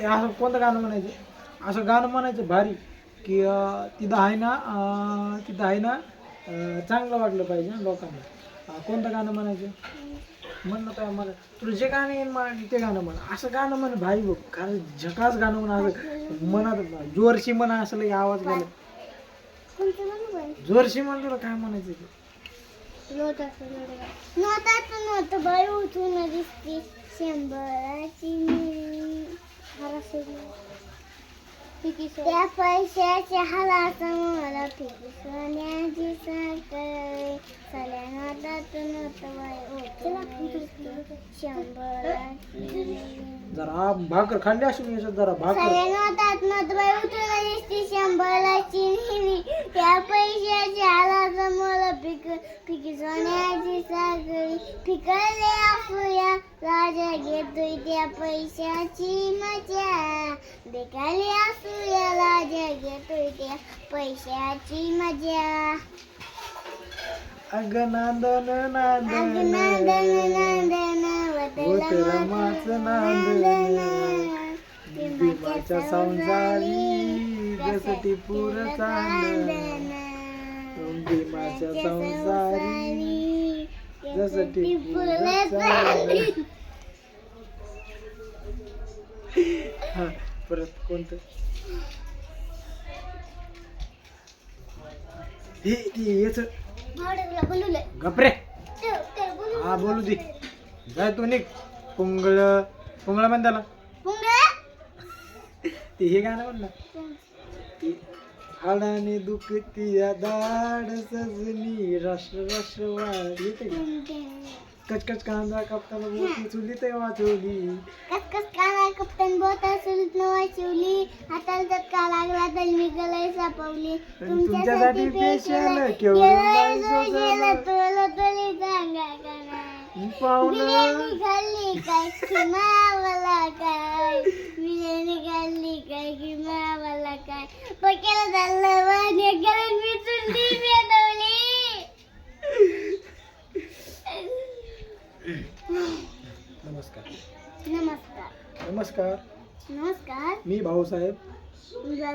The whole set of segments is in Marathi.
ते असं कोणतं गाणं म्हणायचं? असं गाणं म्हणायचं भारी की तिथं आहे ना तिथं आहे ना चांगलं वाटलं पाहिजे लोकांना. कोणतं गाणं म्हणायचं? म्हण ना काय मला. तुला जे गाणं येईल मला ते गाणं म्हण. असं गाणं म्हण भाई बघ. कारण झकास गाणं म्हण असं मनात जोरशी म्हणा असं लई आवाज बाई? जोरशी म्हण तुला काय म्हणायचं ते? नोटाचं नोटाचं नोट बाई उठून दिसते. शंभराची त्या पैशाच्या हालाचा फिकी सोन्याची साखर सल्या नोटाचं नोट जरा भाकर खाल्ली असेल याच्यात जरा भाकर. सगळ्या नोटात नोटबाई दिसते शंभराची नेहमी त्या पैशाच्या आलाचा मला पिक पिकी सोन्याची साखळी पिकले असूया राजा घेतोय त्या पैशाची मजा. बेकाली असूया राजा घेतोय त्या पैशाची मजा. अग नांदन अग नांदन नांदन नांदन. वतला रमाचं नांदन भीमाच्या संसारी जसटी पुर चांदन. भीमाच्या संसारी हा परत कोणतं? हे ते याच गपरे हा बोलू दे. जाय तू निघ. पुंगळ पुंगळ म्हण त्याला. ते हे गाणं म्हण ना. हाडाने दुखती या दाड सजनी. राष्ट्र राष्ट्र वाढ येते का कचकच कांदा कापताना मोठी चुली ते वाचवली. कस काला कप्तान बोटा सुलत वाचवली. हाताला चटका लागला तर मी गलाई सापवली. तुमच्यासाठी special केवढं नाही सोसलं. तुला तुली सांगा का नाही पाहुणं. बिर्याणी खाल्ली काय किमावाला काय? बिर्याणी खाल्ली काय किमावाला काय? पक्याला चाललं वाणी करून मी नमस्कार. नमस्कार. मी भाऊसाहेब.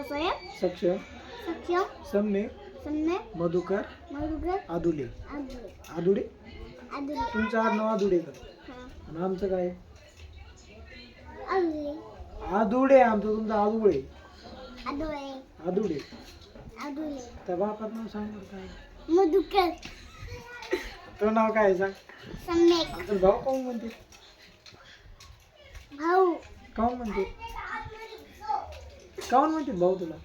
साहेब सक्षम. सक्षम. सम्य सम्य मधुकर. मधुकर. आदुले. अब्दुल आदुडे? अब्दुल तुमचं आडनाव आदुडे का? आणि आमचं काय? आदुडे आमचं तुमचं आदुळे. अदुळे आदुडे. अदुले त्या बापात नाव सांग बरं काय मधुकर. तो नाव काय आहे सांग? सम्यक आमचं भाऊ काऊन म्हणते? भाऊ. काऊन म्हणते? काऊन म्हणते भाऊ तुला.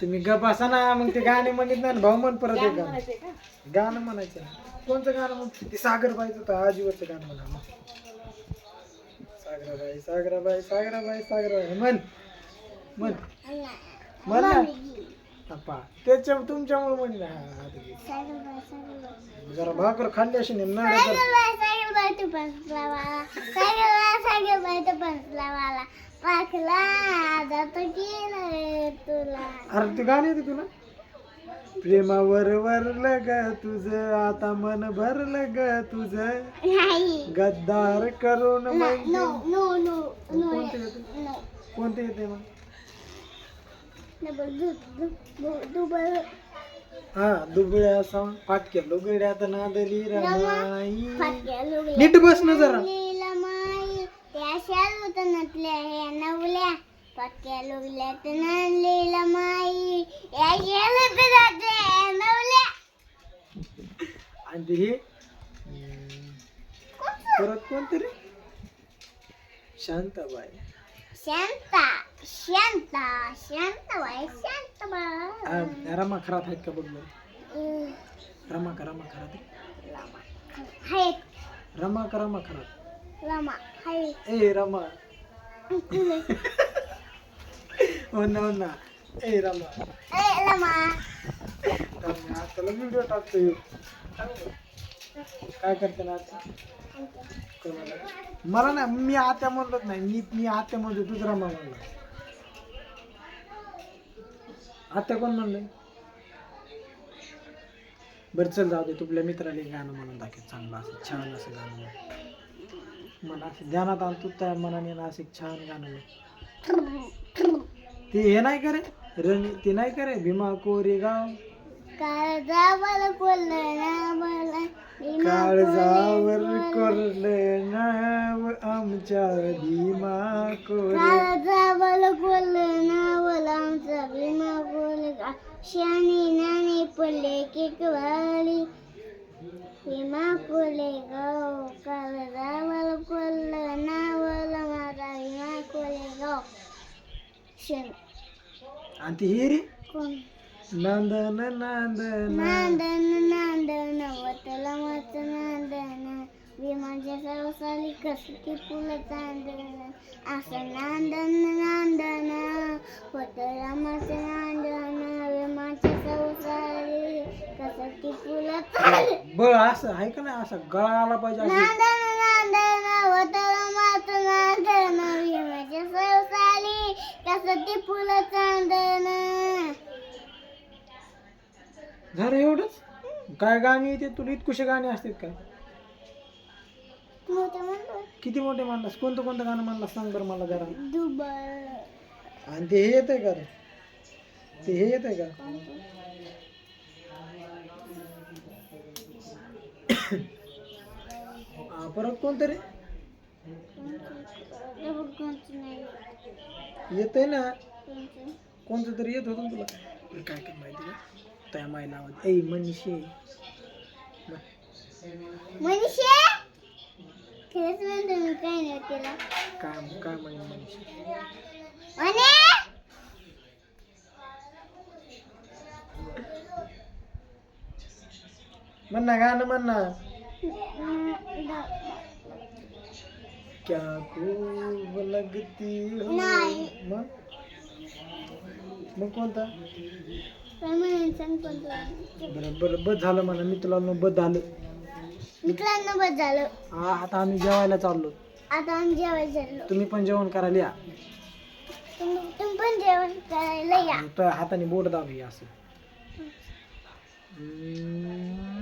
तुम्ही गप असा ना मग ते गाणे म्हणत नाही ना, भाऊ म्हण परत एक गाणं गाणं म्हणायचं. कोणतं गाणं म्हण ते सागरबाईचं तर आजीवरचं गाणं म्हणा मग. सागराबाई सागराबाई सागराबाई सागराबाई. म्हण. म्हण. म्हण पहा त्याच्या तुमच्यामुळे म्हण ना हा, ते. सागरबाई, सागरबाई. जरा भाकर खाल्ली अशी ना नळ तर सागरबाई, सागरबाई, तू पंचला वाला. सागरबाई, सागरबाई, तू पंचला वाला. पाखला जातो गेला रे तुला अरे ते गाणे येते तुला प्रेमावर वरलं ग तुझं आता मन भरलं ग तुझं नाही गद्दार करून कोणते येते कोणते येते मग हा दुबळ्या फाटक्या लुगड्यात नादली रमाई. नीट बस ना जरा. नवल्या. पक्क्या लुगल्यात नांदलेला माई या शालूत नटल्या नवल्या. आणि ते हे हम्म, परत कोणते रे शांताबाई. शांता. शांता शांताबाई शांताबाई आ, रमा खरात आहेत का बघ. रमा रमा खरात हाय रमा रमा खरात लमा हाय ए रमा. हो ना हो ना. ए रमा. ए रमा, त्याला व्हिडिओ टाकतो. काय करते ना? मला नाही मी आत्या म्हणलोच नाही. मी मी आत्या म्हणतो तुझ रमा म्हणलं. आत्या कोण म्हणलं बरं चल जाऊ दे तुपल्या मित्राला गाणं म्हणून दाखव चांगलं असं छान असं गाणं म्हण. मला असं ध्यानात आणतो त्या मनाने ना असं एक छान गाणं म्हण. ते हे नाही करे रण ते नाही करे भीमा कोरेगाव काळजावर मला काळजावर कोरलं नाव आमच्या भीमा कोरे. काळजावर कोल्हण नावल आमचा भीमा कोल्हा शानी नानी पडले केकवाली. भीमा कोले गाव काळजावर कोल्हण नावल माझा भीमा कोले गाव शन आणि ती हे रे कोण? नांदन नांदन. नांदन नांदन वतला मत नांदन विमाच्या सवसाली कसली फुलं चांदन असं नांदन नांदन वतला मत नांदन विमाच्या सवसाली कसली फुलं बळ असं आहे का नाही? असं गळा आला पाहिजे नांदन नांदन वतला मत नांदन विमाच्या सवसाली कसली फुलं चांदन झालं एवढंच? काय गाणी येते तुला इतकुशे गाणी असतात काय मोठं किती मोठे म्हणलास? कोणतं कोणतं गाणं म्हणलास? सांग बरं मला जरा. दुबळ आणि ते हे येत आहे का रे? ते हे येत आहे का? हा, परत कोणतं रे? येत आहे ना? कोणतं? तरी येत होतं ना तुला? काय काय माहिती त्या मायला आवाज ऐ मनीषे मनीषे खरंच म्हणतो मी काय नाही तिला काय काय म्हणे मनीषे अने म्हण ना गाणं म्हण ना क्या खूब लगती हो? नाही. मग मग कोणता कोणतं बरं बरं बस झालं म्हणा. मी तुला बस झालं. मित्रांनो बस झालं. हा आता आम्ही जेवायला चाललो. आता आम्ही जेवायला तुम्ही पण जेवण करायला या. तुम्ही तुम्ही पण जेवण करायला या. तो हाताने बोट दाबी असं. हम्म.